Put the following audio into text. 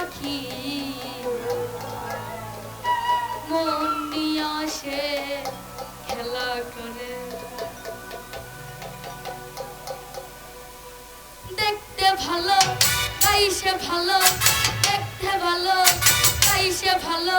পাখি। মন নিয়ে আসে খেলা করে। দেখতে ভালো, তাই সে ভালো, দেখতে ভালো, তাই সে ভালো।